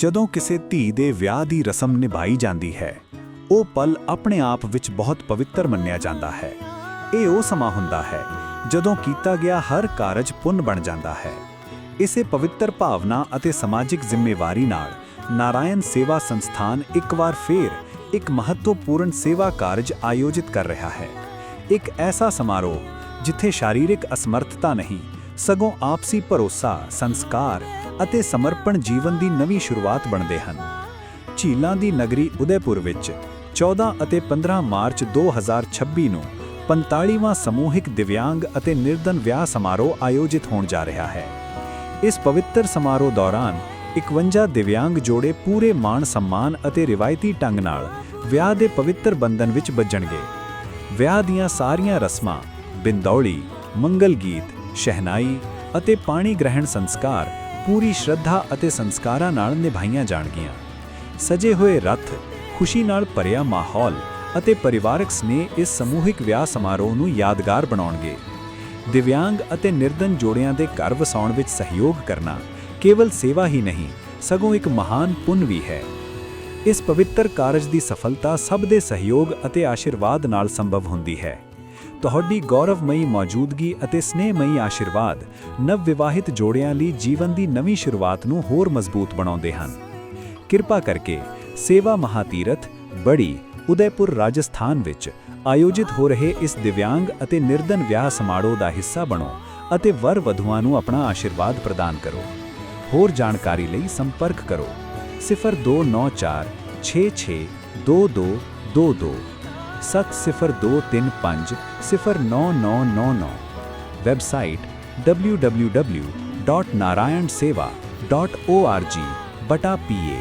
ਜਦੋਂ ਕਿਸੇ ਧੀ ਦੇ ਵਿਆਹ ਦੀ ਰਸਮ ਨਿਭਾਈ ਜਾਂਦੀ ਹੈ, ਉਹ ਪਲ ਆਪਣੇ ਆਪ ਵਿੱਚ ਬਹੁਤ ਪਵਿੱਤਰ ਮੰਨਿਆ ਜਾਂਦਾ ਹੈ। ਇਹ ਉਹ ਸਮਾਂ ਹੁੰਦਾ ਹੈ ਜਦੋਂ ਕੀਤਾ ਗਿਆ ਹਰ ਕਾਰਜ ਪੁੰਨ ਬਣ ਜਾਂਦਾ ਹੈ। ਇਸੇ ਪਵਿੱਤਰ ਭਾਵਨਾ ਅਤੇ ਸਮਾਜਿਕ ਜ਼ਿੰਮੇਵਾਰੀ ਨਾਲ ਨਾਰਾਇਣ ਸੇਵਾ ਸੰਸਥਾਨ ਇੱਕ ਵਾਰ ਫੇਰ ਇੱਕ ਮਹੱਤਵਪੂਰਨ ਸੇਵਾ ਕਾਰਜ ਆਯੋਜਿਤ ਕਰ ਰਿਹਾ ਹੈ। ਇੱਕ ਐਸਾ ਸਮਾਰੋਹ ਜਿੱਥੇ ਸ਼ਾਰੀਰਿਕ ਅਸਮਰਥਤਾ ਨਹੀਂ ਸਗੋਂ ਆਪਸੀ ਭਰੋਸਾ, ਸੰਸਕਾਰ ਅਤੇ ਸਮਰਪਣ ਜੀਵਨ ਦੀ ਨਵੀਂ ਸ਼ੁਰੂਆਤ ਬਣਦੇ ਹਨ। ਝੀਲਾਂ ਦੀ ਨਗਰੀ ਉਦੈਪੁਰ ਵਿੱਚ 14 ਅਤੇ 15 ਮਾਰਚ 2026 ਨੂੰ 45ਵਾਂ ਸਮੂਹਿਕ ਦਿਵਿਆਂਗ ਅਤੇ ਨਿਰਧਨ ਵਿਆਹ ਸਮਾਰੋਹ ਆਯੋਜਿਤ ਹੋਣ ਜਾ ਰਿਹਾ ਹੈ। ਇਸ ਪਵਿੱਤਰ ਸਮਾਰੋਹ ਦੌਰਾਨ 51 ਦਿਵਿਆਂਗ ਜੋੜੇ ਪੂਰੇ ਮਾਣ ਸਨਮਾਨ ਅਤੇ ਰਿਵਾਇਤੀ ਢੰਗ ਨਾਲ ਵਿਆਹ ਦੇ ਪਵਿੱਤਰ ਬੰਧਨ ਵਿੱਚ ਬੱਝਣਗੇ ਵਿਆਹ ਦੀਆਂ ਸਾਰੀਆਂ ਰਸਮਾਂ, ਬਿੰਦੌਲੀ, ਮੰਗਲ ਗੀਤ ਸ਼ਹਿਨਾਈ ਅਤੇ ਪਾਣੀ ਗ੍ਰਹਿਣ ਸੰਸਕਾਰ ਪੂਰੀ ਸ਼ਰਧਾ ਅਤੇ ਸੰਸਕਾਰਾਂ ਨਾਲ ਨਿਭਾਈਆਂ ਜਾਣਗੀਆਂ। ਸਜੇ ਹੋਏ ਰੱਥ, ਖੁਸ਼ੀ ਨਾਲ ਭਰਿਆ ਮਾਹੌਲ ਅਤੇ ਪਰਿਵਾਰਕ ਸਨੇਹ ਇਸ ਸਮੂਹਿਕ ਵਿਆਹ ਸਮਾਰੋਹ ਨੂੰ ਯਾਦਗਾਰ ਬਣਾਉਣਗੇ। ਦਿਵਿਆਂਗ ਅਤੇ ਨਿਰਧਨ ਜੋੜਿਆਂ ਦੇ ਘਰ ਵਸਾਉਣ ਵਿੱਚ ਸਹਿਯੋਗ ਕਰਨਾ ਕੇਵਲ ਸੇਵਾ ਹੀ ਨਹੀਂ, ਸਗੋਂ ਇੱਕ ਮਹਾਨ ਪੁੰਨ ਵੀ ਹੈ। ਇਸ ਪਵਿੱਤਰ ਕਾਰਜ ਦੀ ਸਫਲਤਾ ਸਭ ਦੇ ਸਹਿਯੋਗ ਅਤੇ ਆਸ਼ੀਰਵਾਦ ਨਾਲ ਸੰਭਵ ਹੁੰਦੀ ਹੈ। ਤੁਹਾਡੀ ਗੌਰਵਮਈ ਮੌਜੂਦਗੀ ਅਤੇ ਸਨੇਹਮਈ ਆਸ਼ੀਰਵਾਦ ਨਵ ਵਿਵਾਹਿਤ ਜੋੜਿਆਂ ਲਈ ਜੀਵਨ ਦੀ ਨਵੀਂ ਸ਼ੁਰੂਆਤ ਨੂੰ ਹੋਰ ਮਜ਼ਬੂਤ ਬਣਾਉਂਦੇ ਹਨ। ਕਿਰਪਾ ਕਰਕੇ ਸੇਵਾ ਮਹਾਤੀਰਥ ਬੜੀ ਉਦੈਪੁਰ ਰਾਜਸਥਾਨ ਵਿੱਚ ਆਯੋਜਿਤ ਹੋ ਰਹੇ ਇਸ ਦਿਵਿਆਂਗ ਅਤੇ ਨਿਰਧਨ ਵਿਆਹ ਸਮਾਰੋਹ ਦਾ ਹਿੱਸਾ ਬਣੋ ਅਤੇ ਵਰ ਵਧੂਆਂ ਨੂੰ ਆਪਣਾ ਆਸ਼ੀਰਵਾਦ ਪ੍ਰਦਾਨ ਕਰੋ। ਹੋਰ ਜਾਣਕਾਰੀ ਲਈ ਸੰਪਰਕ ਕਰੋ। 0294 66 2222 7023509999 ਵੈਬਸਾਈਟ www.narayanseva.org ਬਟਾ ਪੀਏ